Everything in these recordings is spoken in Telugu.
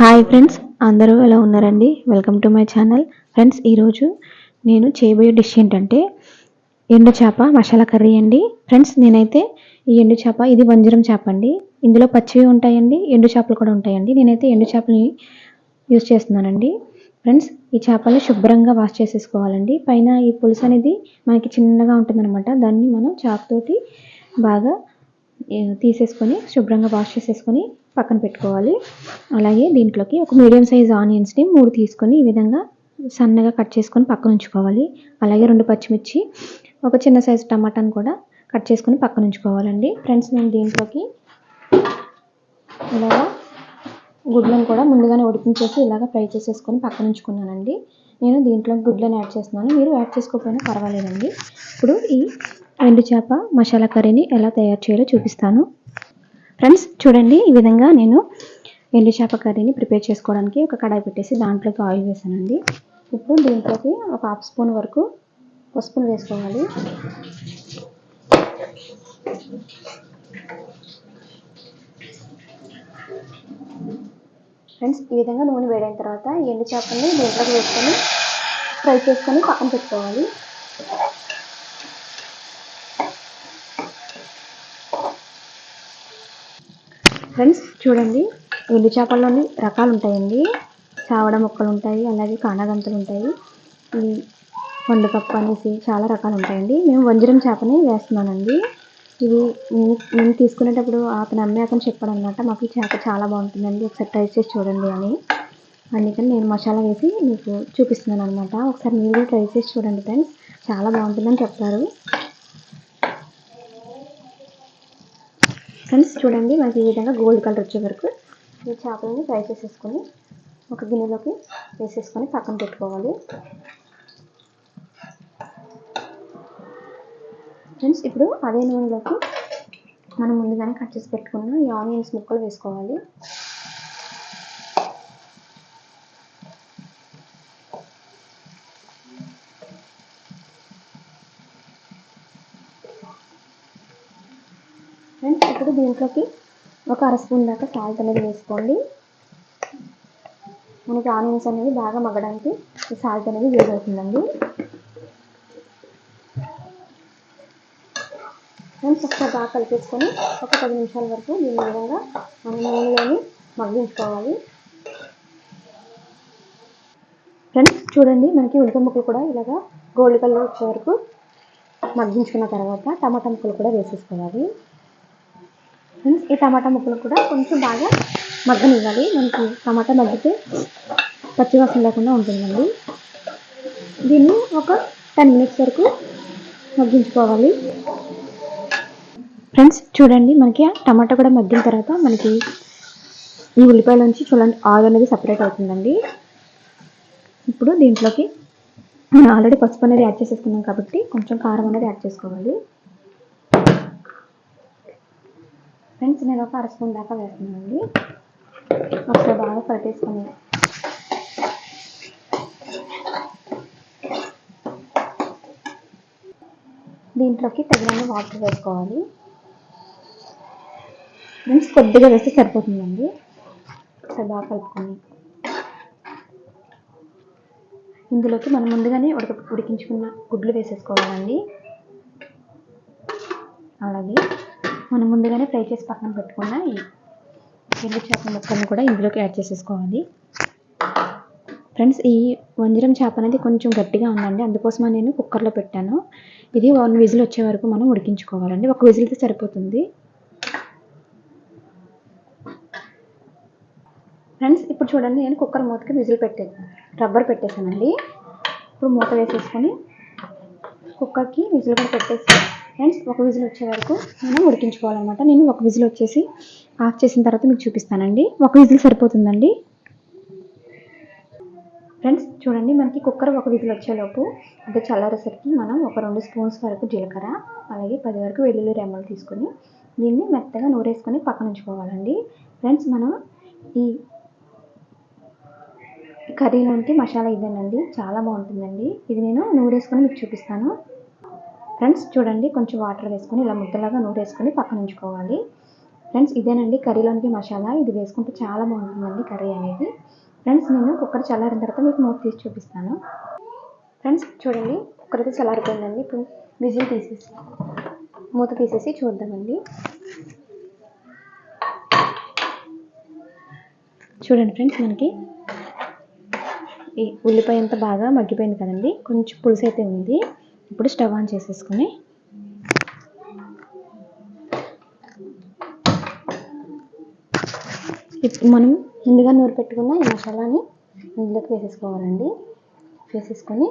హాయ్ ఫ్రెండ్స్ అందరూ ఎలా ఉన్నారండి? Welcome to my channel friends ఈరోజు నేను చేయబోయే డిష్ ఏంటంటే ఎండు చేప మసాలా కర్రీ అండి. ఫ్రెండ్స్ నేనైతే ఈ ఎండు చేప ఇది వంజరం చేప అండి. ఇందులో పచ్చివి ఉంటాయండి ఎండు చేపలు కూడా ఉంటాయండి. నేనైతే ఎండు చేపలని యూస్ చేస్తున్నానండి. ఫ్రెండ్స్ ఈ చేపల్ని శుభ్రంగా వాష్ చేసేసుకోవాలండి. పైన ఈ పులుసు అనేది మనకి చిన్నగా ఉంటుందన్నమాట. దాన్ని మనం చాకుతోటి బాగా తీసేసుకొని శుభ్రంగా వాష్ చేసేసుకొని పక్కన పెట్టుకోవాలి. అలాగే దీంట్లోకి ఒక మీడియం సైజ్ ఆనియన్స్ని మూడు తీసుకొని ఈ విధంగా సన్నగా కట్ చేసుకొని పక్కన ఉంచుకోవాలి. అలాగే రెండు పచ్చిమిర్చి ఒక చిన్న సైజు టమాటాను కూడా కట్ చేసుకొని పక్కన ఉంచుకోవాలండి. ఫ్రెండ్స్ నేను దీంట్లోకి ఇలాగా గుడ్లను కూడా ముందుగానే ఉడికించేసి ఇలాగ ఫ్రై చేసేసుకొని పక్కన ఉంచుకున్నానండి. నేను దీంట్లో గుడ్లను యాడ్ చేస్తున్నాను. మీరు యాడ్ చేసుకోకపోయినా పర్వాలేదండి. ఇప్పుడు ఈ ఎండు చేప మసాలా కర్రీని ఎలా తయారు చేయాలో చూపిస్తాను. ఫ్రెండ్స్ చూడండి ఈ విధంగా నేను ఎండు చేప కర్రీని ప్రిపేర్ చేసుకోవడానికి ఒక కడాయి పెట్టేసి దాంట్లోకి ఆయిల్ వేసానండి. ఇప్పుడు దీంట్లోకి ఒక హాఫ్ స్పూన్ వరకు పసుపును వేసుకోవాలి. ఫ్రెండ్స్ ఈ విధంగా నూనె వేడైన తర్వాత ఎండు చేపల్ని దీంట్లోకి వేసుకొని ఫ్రై చేసుకొని పక్కన పెట్టుకోవాలి. ఫ్రెండ్స్ చూడండి. ఎండు చేపల్లోని రకాలు ఉంటాయండి. చావడ ముక్కలు ఉంటాయి అలాగే కానగంతులు ఉంటాయి. ఈ వండుకప్పు అనేసి చాలా రకాలు ఉంటాయండి. మేము వంజరం చేపని వేస్తున్నానండి. ఇది నేను నేను తీసుకునేటప్పుడు అతను అమ్మే అతను చెప్పాడు అనమాట మాకు ఈ చేప చాలా బాగుంటుందండి ఒకసారి ట్రై చేసి చూడండి అని. అందుకని నేను మసాలా వేసి మీకు చూపిస్తున్నాను అనమాట ఒకసారి మీరు కూడా ట్రై చేసి చూడండి ఫ్రెండ్స్. చాలా బాగుంటుందని చెప్తారు ఫ్రెండ్స్ చూడండి మనకి ఈ విధంగా గోల్డ్ కలర్ వచ్చే వరకు ఈ చేపలని ఫ్రై చేసేసుకొని ఒక గిన్నెలోకి వేసేసుకొని పక్కన పెట్టుకోవాలి. ఫ్రెండ్స్ ఇప్పుడు అదే నూనెలోకి మనం ముందుగానే కట్ చేసి పెట్టుకున్న ఈ ఆనియన్స్ ముక్కలు వేసుకోవాలి ఫ్రెండ్స్ ఇప్పుడు దీంట్లోకి ఒక అర స్పూన్ దాకా సాల్ట్ అనేది వేసుకోండి. మనకి ఆనియన్స్ అనేవి బాగా మగ్గడానికి ఈ సాల్ట్ అనేది యూజ్ అవుతుందండి ఫ్రెండ్స్ చక్కగా బాగా కలిపేసుకొని ఒక పది నిమిషాల వరకు దీని విధంగా మనం నూనెలోని మగ్గించుకోవాలి. ఫ్రెండ్స్ చూడండి మనకి ఉల్లిపాయ ముక్కలు కూడా ఇలాగా గోల్డ్ కలర్ వచ్చే వరకు మగ్గించుకున్న తర్వాత టమాటా ముక్కలు కూడా వేసేసుకోవాలి. ఫ్రెండ్స్ ఈ టమాటా ముక్కలు కూడా కొంచెం బాగా మగ్గనివ్వాలి. మనకి టమాటా మగ్గితే పచ్చివాసన లేకుండా ఉంటుందండి. దీన్ని ఒక టెన్ మినిట్స్ వరకు మగ్గించుకోవాలి. ఫ్రెండ్స్ చూడండి మనకి ఆ టమాటా కూడా మగ్గిన తర్వాత మనకి ఈ ఉల్లిపాయల నుంచి చూడండి ఆయిల్ అనేది సపరేట్ అవుతుందండి. ఇప్పుడు దీంట్లోకి మనం ఆల్రెడీ పసుపు అనేది యాడ్ చేసేసుకున్నాం కాబట్టి కొంచెం కారం అనేది యాడ్ చేసుకోవాలి. ఫ్రెండ్స్ నేను ఒక అరస్పూన్ దాకా వేస్తున్నానండి. ఒకసారి బాగా పట్టేసుకుని దీంట్లోకి తగినంత వాటర్ వేసుకోవాలి. ఫ్రెండ్స్ కొద్దిగా వేస్తే సరిపోతుందండి. ఒకసారి బాగా కలుపుకొని ఇందులోకి మనం ముందుగానే ఉడక ఉడికించుకున్న గుడ్లు వేసేసుకోవాలండి. అలాగే మనం ముందుగానే ఫ్రై చేసి పక్కన పెట్టుకున్న ఈ ఎండు చేప ముక్కలను కూడా ఇందులోకి యాడ్ చేసేసుకోవాలి. ఫ్రెండ్స్ ఈ వంజరం చేప అనేది కొంచెం గట్టిగా ఉందండి. అందుకోసమే నేను కుక్కర్లో పెట్టాను. ఇది వన్ విజిల్ వచ్చే వరకు మనం ఉడికించుకోవాలండి. ఒక విజిల్తో సరిపోతుంది. ఫ్రెండ్స్ ఇప్పుడు చూడండి నేను కుక్కర్ మూతకి విజిల్ పెట్టే రబ్బర్ పెట్టేశానండి. ఇప్పుడు మూత వేసేసుకొని కుక్కర్కి విజిల్ కూడా పెట్టేసి ఫ్రెండ్స్ ఒక విజిల్ వచ్చే వరకు మనం ఉడికించుకోవాలన్నమాట. నేను ఒక విజిల్ వచ్చేసి ఆఫ్ చేసిన తర్వాత మీకు చూపిస్తానండి. ఒక విజిల్ సరిపోతుందండి. ఫ్రెండ్స్ చూడండి మనకి కుక్కర్ ఒక విజిల్ వచ్చేలోపు అంటే చల్లారేసరికి మనం ఒక రెండు స్పూన్స్ వరకు జీలకర్ర అలాగే పది వరకు వెల్లుల్లి రెమ్మలు తీసుకొని దీన్ని మెత్తగా నూరేసుకొని పక్కన ఉంచుకోవాలండి. ఫ్రెండ్స్ మనం ఈ కర్రీలోంటి మసాలా ఇదేనండి. చాలా బాగుంటుందండి. ఇది నేను నూరేసుకొని మీకు చూపిస్తాను. ఫ్రెండ్స్ చూడండి కొంచెం వాటర్ వేసుకొని ఇలా ముద్దలాగా నూరేసుకొని పక్కన ఉంచుకోవాలి. ఫ్రెండ్స్ ఇదేనండి కర్రీలోనికి మసాలా. ఇది వేసుకుంటే చాలా బాగుంటుందండి కర్రీ అనేది. ఫ్రెండ్స్ నేను కుక్కర్ చల్లారిన తర్వాత మీకు మూత తీసి చూపిస్తాను. ఫ్రెండ్స్ చూడండి కుక్కర్ అయితే చల్లారిపోయిందండి. ఇప్పుడు విజిల్ తీసేసి మూత తీసేసి చూద్దామండి. చూడండి ఫ్రెండ్స్ మనకి ఈ ఉల్లిపాయ అంతా బాగా మగ్గిపోయింది కదండి. కొంచెం పులుసు అయితే ఉంది. ఇప్పుడు స్టవ్ ఆన్ చేసేసుకొని ఇప్పుడు మనం ముందుగా నూరు పెట్టుకున్న ఈ మసాలాని ఇందులోకి వేసేసుకోవాలండి. వేసేసుకొని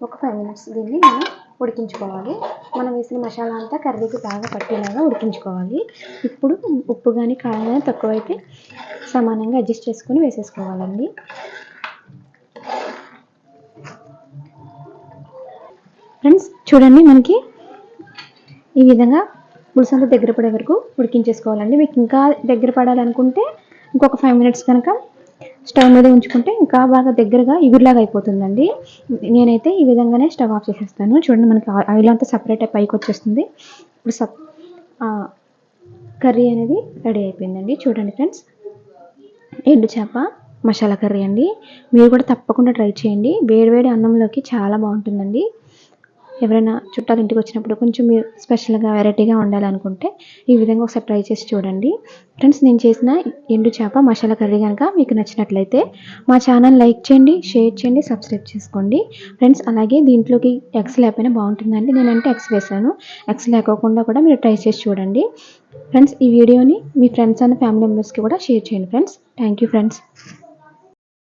ఒక ఫైవ్ మినిట్స్ దీన్ని మనం ఉడికించుకోవాలి. మనం వేసిన మసాలా అంతా కర్రీకి బాగా పట్టేలాగా ఉడికించుకోవాలి. ఇప్పుడు ఉప్పు కానీ కారం కానీ తక్కువైతే సమానంగా అడ్జస్ట్ చేసుకొని వేసేసుకోవాలండి. ఫ్రెండ్స్ చూడండి మనకి ఈ విధంగా పులుసంతా దగ్గర పడే వరకు ఉడికించేసుకోవాలండి. మీకు ఇంకా దగ్గర పడాలనుకుంటే ఇంకొక ఫైవ్ మినిట్స్ కనుక స్టవ్ మీద ఉంచుకుంటే ఇంకా బాగా దగ్గరగా ఇగురులాగా అయిపోతుందండి. నేనైతే ఈ విధంగానే స్టవ్ ఆఫ్ చేసేస్తాను. చూడండి మనకి ఆ- ఆయిల్ అంతా సపరేట్ అయి పైకి వచ్చేస్తుంది. ఇప్పుడు సప్ కర్రీ అనేది రెడీ అయిపోయిందండి. చూడండి ఫ్రెండ్స్ ఎండు చేప మసాలా కర్రీ అండి. మీరు కూడా తప్పకుండా ట్రై చేయండి. వేడివేడి అన్నంలోకి చాలా బాగుంటుందండి. ఎవరైనా చుట్టాలు ఇంటికి వచ్చినప్పుడు కొంచెం మీరు స్పెషల్గా వెరైటీగా ఉండాలనుకుంటే ఈ విధంగా ఒకసారి ట్రై చేసి చూడండి. ఫ్రెండ్స్ నేను చేసిన ఎండు చేప మసాలా కర్రీ కనుక మీకు నచ్చినట్లయితే మా ఛానల్ లైక్ చేయండి షేర్ చేయండి సబ్స్క్రైబ్ చేసుకోండి. ఫ్రెండ్స్ అలాగే దీంట్లోకి ఎగ్స్ లేకపోయినా బాగుంటుందండి. నేనంటే ఎగ్స్ వేసాను ఎగ్స్ లేకోకుండా కూడా మీరు ట్రై చేసి చూడండి. ఫ్రెండ్స్ ఈ వీడియోని మీ ఫ్రెండ్స్ అండ్ ఫ్యామిలీ మెంబర్స్కి కూడా షేర్ చేయండి. Friends thank you friends